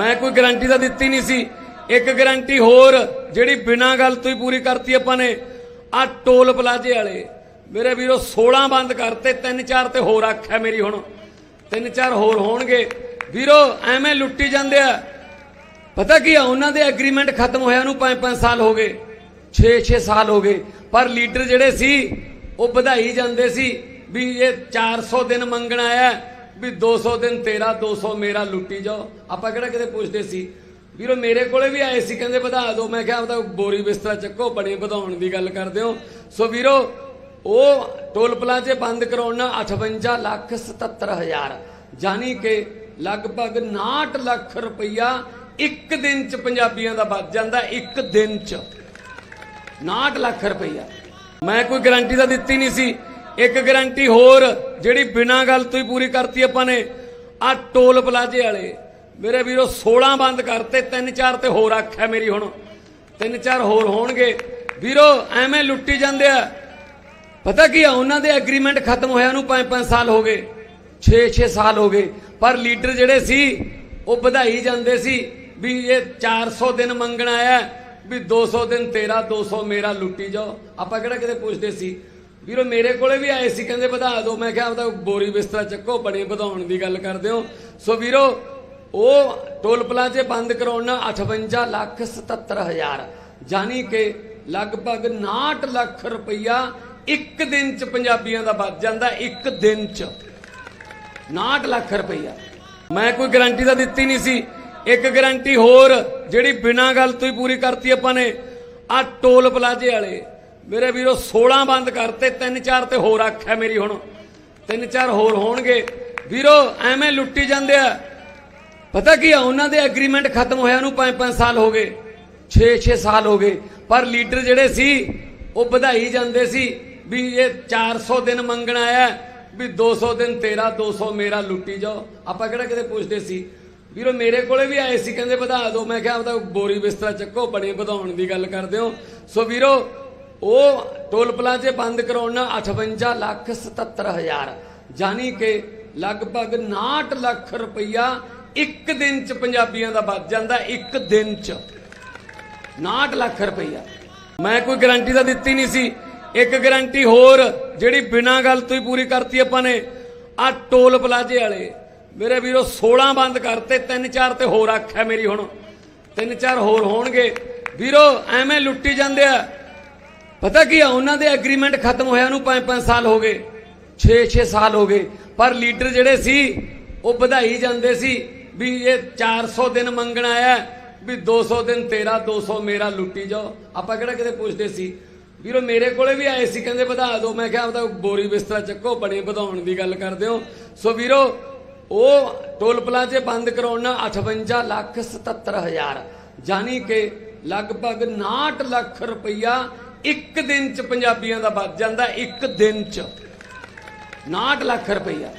ਮੈਂ ਕੋਈ ਗਾਰੰਟੀ ਤਾਂ ਦਿੱਤੀ ਨਹੀਂ ਸੀ। ਇੱਕ ਗਾਰੰਟੀ ਹੋਰ, ਜਿਹੜੀ ਬਿਨਾਂ ਗੱਲ ਤੋਂ ਹੀ ਪੂਰੀ ਕਰਤੀ ਆਪਾਂ ਨੇ। ਆ ਟੋਲ ਪਲਾਜੇ ਵਾਲੇ, ਮੇਰੇ ਵੀਰੋ 16 ਬੰਦ ਕਰਤੇ, ਤਿੰਨ ਚਾਰ ਤੇ ਹੋਰ ਆਖਿਆ ਮੇਰੀ ਹੁਣ। ਤਿੰਨ ਚਾਰ ਹੋਰ ਹੋਣਗੇ। ਵੀਰੋ, ਐਵੇਂ ਲੁੱਟੀ ਜਾਂਦੇ ਆ। ਪਤਾ ਕੀ ਆ, ਉਹਨਾਂ ਦੇ ਐਗਰੀਮੈਂਟ ਖਤਮ ਹੋਇਆ ਨੂੰ 5-5 ਸਾਲ ਹੋ ਗਏ। 6-6 ਸਾਲ ਹੋ ਗਏ। ਪਰ ਲੀਡਰ ਜਿਹੜੇ ਸੀ, ਉਹ ਵਧਾਈ ਜਾਂਦੇ ਸੀ ਵੀ ਇਹ 400 ਦਿਨ ਮੰਗਣ ਆਇਆ। ਵੀ 200 ਦਿਨ ਤੇਰਾ 200 ਮੇਰਾ ਲੁੱਟੀ ਜਾਓ। ਆਪਾਂ ਕਿਹੜਾ ਕਿਤੇ ਪੁੱਛਦੇ ਸੀ? ਵੀਰੋ, ਮੇਰੇ ਕੋਲੇ ਵੀ ਆਏ ਸੀ, ਕਹਿੰਦੇ ਵਧਾ ਦਿਓ। ਮੈਂ ਕਿਹਾ ਉਹਦਾ ਬੋਰੀ ਬਿਸਤਰਾ ਚੱਕੋ ਬੜੇ ਵਧਾਉਣ ਦੀ ਗੱਲ ਕਰਦੇ ਹੋ। ਸੋ ਵੀਰੋ, ਉਹ ਟੋਲ ਪਲਾਜ਼ੇ ਬੰਦ ਕਰਾਉਣਾ ਨਾਲ 58 ਲੱਖ 77 ਹਜ਼ਾਰ ਜਾਨੀ ਕਿ ਲਗਭਗ 59 ਲੱਖ ਰੁਪਈਆ ਇੱਕ ਦਿਨ ਚ ਪੰਜਾਬੀਆਂ ਦਾ ਬਚ ਜਾਂਦਾ, ਇੱਕ ਦਿਨ ਚ। 59 ਲੱਖ ਰੁਪਈਆ। ਮੈਂ ਕੋਈ ਗਾਰੰਟੀ ਤਾਂ ਦਿੱਤੀ ਨਹੀਂ ਸੀ। ਇੱਕ ਗਰੰਟੀ ਹੋਰ, ਜਿਹੜੀ ਬਿਨਾਂ ਗੱਲ ਤੋਂ ਹੀ ਪੂਰੀ ਕਰਤੀ ਆਪਾਂ ਨੇ, ਆ ਟੋਲ ਪਲਾਜੇ ਵਾਲੇ। ਮੇਰੇ ਵੀਰੋ 16 ਬੰਦ ਕਰਤੇ, ਤਿੰਨ ਚਾਰ ਤੇ ਹੋਰ ਆਖਿਆ ਮੇਰੀ ਹੁਣ। ਤਿੰਨ ਚਾਰ ਹੋਰ ਹੋਣਗੇ। ਵੀਰੋ, ਐਵੇਂ ਲੁੱਟੀ ਜਾਂਦੇ ਆ। ਪਤਾ ਕੀ ਆ, ਉਹਨਾਂ ਦੇ ਐਗਰੀਮੈਂਟ ਖਤਮ ਹੋਇਆ ਨੂੰ 5-5 ਸਾਲ ਹੋ ਗਏ 6-6 ਸਾਲ ਹੋ ਗਏ। ਪਰ ਲੀਡਰ ਜਿਹੜੇ ਸੀ, ਉਹ ਵਧਾਈ ਜਾਂਦੇ ਸੀ ਵੀ ਇਹ 400 ਦਿਨ ਮੰਗਣ ਆਇਆ, ਵੀ 200 ਦਿਨ ਤੇਰਾ 200 ਮੇਰਾ, ਲੁੱਟੀ ਜਾਓ। ਆਪਾਂ ਕਿਹੜਾ ਕਿਤੇ ਪੁੱਛਦੇ ਸੀ? ਵੀਰੋ, ਮੇਰੇ ਕੋਲੇ ਵੀ ਆਏ ਸੀ, ਕਹਿੰਦੇ ਵਧਾ ਦਿਓ। ਮੈਂ ਕਿਹਾ ਉਹਦਾ ਬੋਰੀ ਬਿਸਤਰਾ ਚੱਕੋ, ਬਣੇ ਵਧਾਉਣ ਦੀ ਗੱਲ ਕਰਦੇ ਹੋ। ਸੋ ਵੀਰੋ, ਉਹ ਟੋਲ ਪਲਾਜ਼ੇ ਬੰਦ ਕਰਾਉਣਾ ਨਾਲ 58 ਲੱਖ 77 ਹਜ਼ਾਰ ਜਾਨੀ ਕਿ ਲਗਭਗ 59 ਲੱਖ ਰੁਪਈਆ ਇੱਕ ਦਿਨ ਚ ਪੰਜਾਬੀਆਂ ਦਾ ਵੱਧ ਜਾਂਦਾ, ਇੱਕ ਦਿਨ ਚ। 59 ਲੱਖ ਰੁਪਈਆ। ਮੈਂ ਕੋਈ ਗਾਰੰਟੀ ਤਾਂ ਦਿੱਤੀ ਨਹੀਂ ਸੀ। ਇੱਕ ਗਾਰੰਟੀ ਹੋਰ, ਜਿਹੜੀ ਬਿਨਾਂ ਗੱਲ ਤੋਂ ਹੀ ਪੂਰੀ ਕਰਤੀ ਆਪਾਂ ਨੇ ਆ ਟੋਲ ਪਲਾਜੇ ਵਾਲੇ। ਮੇਰੇ ਵੀਰੋ 16 ਬੰਦ ਕਰਤੇ, ਤਿੰਨ ਚਾਰ ਤੇ ਹੋਰ ਆਖਿਆ ਮੇਰੀ ਹੁਣ। ਤਿੰਨ ਚਾਰ ਹੋਰ ਹੋਣਗੇ। ਵੀਰੋ, ਐਵੇਂ ਲੁੱਟੀ ਜਾਂਦੇ ਆ। ਪਤਾ ਕੀ ਆ, ਉਹਨਾਂ ਦੇ ਐਗਰੀਮੈਂਟ ਖਤਮ ਹੋਇਆ ਨੂੰ 5-5 ਸਾਲ ਹੋ ਗਏ 6-6 ਸਾਲ ਹੋ ਗਏ। ਪਰ ਲੀਡਰ ਜਿਹੜੇ ਸੀ, ਉਹ ਵਧਾਈ ਜਾਂਦੇ ਸੀ ਵੀ ਇਹ 400 ਦਿਨ ਮੰਗਣ ਆਇਆ, ਵੀ 200 ਦਿਨ ਤੇਰਾ 200 ਮੇਰਾ, ਲੁੱਟੀ ਜਾਓ। ਆਪਾਂ ਕਿਹੜਾ ਕਿਤੇ ਪੁੱਛਦੇ ਸੀ? ਵੀਰੋ, ਮੇਰੇ ਕੋਲੇ ਵੀ ਆਏ ਸੀ, ਕਹਿੰਦੇ ਵਧਾ ਦਿਓ ਮੈਂ ਕਿਹਾ ਉਹਦਾ ਬੋਰੀ ਬਿਸਤਰਾ ਚੱਕੋ ਬੜੇ ਵਧਾਉਣ ਦੀ ਗੱਲ ਕਰਦੇ ਹੋ। ਸੋ ਵੀਰੋ ਉਹ ਟੋਲ ਪਲਾਜ਼ੇ ਬੰਦ ਕਰਾਉਣਾ ਨਾਲ 58 ਲੱਖ 77 ਹਜ਼ਾਰ। ਜਾਨੀ ਕਿ ਲਗਭਗ 59 ਲੱਖ ਰੁਪਈਆ ਇੱਕ ਦਿਨ ਚ ਪੰਜਾਬੀਆਂ ਦਾ ਬਚ ਜਾਂਦਾ, ਇੱਕ ਦਿਨ ਚ। 59 ਲੱਖ ਰੁਪਈਆ। ਮੈਂ ਕੋਈ ਗਾਰੰਟੀ ਤਾਂ ਦਿੱਤੀ ਨਹੀਂ ਸੀ। ਇੱਕ ਗਾਰੰਟੀ ਹੋਰ, ਜਿਹੜੀ ਬਿਨਾਂ ਗੱਲ ਤੋਂ ਹੀ ਪੂਰੀ ਕਰਤੀ ਆਪਾਂ ਨੇ। ਆ ਟੋਲ ਪਲਾਜੇ ਵਾਲੇ, ਮੇਰੇ ਵੀਰੋ 16 ਬੰਦ ਕਰਤੇ, ਤਿੰਨ ਚਾਰ ਤੇ ਹੋਰ ਆਖਿਆ ਮੇਰੀ ਹੁਣ। ਤਿੰਨ ਚਾਰ ਹੋਰ ਹੋਣਗੇ। ਵੀਰੋ, ਐਵੇਂ ਲੁੱਟੀ ਜਾਂਦੇ ਆ। ਪਤਾ ਕੀ ਆ, ਉਹਨਾਂ ਦੇ ਐਗਰੀਮੈਂਟ ਖਤਮ ਹੋਇਆ ਨੂੰ 5-5 ਸਾਲ ਹੋ ਗਏ 6-6 ਸਾਲ ਹੋ ਗਏ। ਪਰ ਲੀਡਰ ਜਿਹੜੇ ਸੀ, ਉਹ ਵਧਾਈ ਜਾਂਦੇ ਸੀ ਵੀ ਇਹ 400 ਦਿਨ ਮੰਗਣ ਆਇਆ, ਵੀ 200 ਦਿਨ ਤੇਰਾ 200 ਮੇਰਾ, ਲੁੱਟੀ ਜਾਓ। ਆਪਾਂ ਕਿਹੜਾ ਕਿਤੇ ਪੁੱਛਦੇ ਸੀ? ਵੀਰੋ, ਮੇਰੇ ਕੋਲੇ ਵੀ ਆਏ ਸੀ, ਕਹਿੰਦੇ ਵਧਾ ਦਿਓ ਮੈਂ ਕਿਹਾ ਉਹਦਾ ਬੋਰੀ ਬਿਸਤਰਾ ਚੱਕੋ, ਬੜੇ ਵਧਾਉਣ ਦੀ ਗੱਲ ਕਰਦੇ ਹੋ। ਸੋ ਵੀਰੋ, ਉਹ ਟੋਲ ਪਲਾਜ਼ੇ ਬੰਦ ਕਰਾਉਣ ਨਾਲ 58 ਲੱਖ 77 ਹਜ਼ਾਰ ਜਾਨੀ ਕਿ ਲਗਭਗ 59 ਲੱਖ ਰੁਪਈਆ ਇੱਕ ਦਿਨ ਚ ਪੰਜਾਬੀਆਂ ਦਾ ਬਚ ਜਾਂਦਾ ਇੱਕ ਦਿਨ ਚ। 59 ਲੱਖ ਰੁਪਈਆ।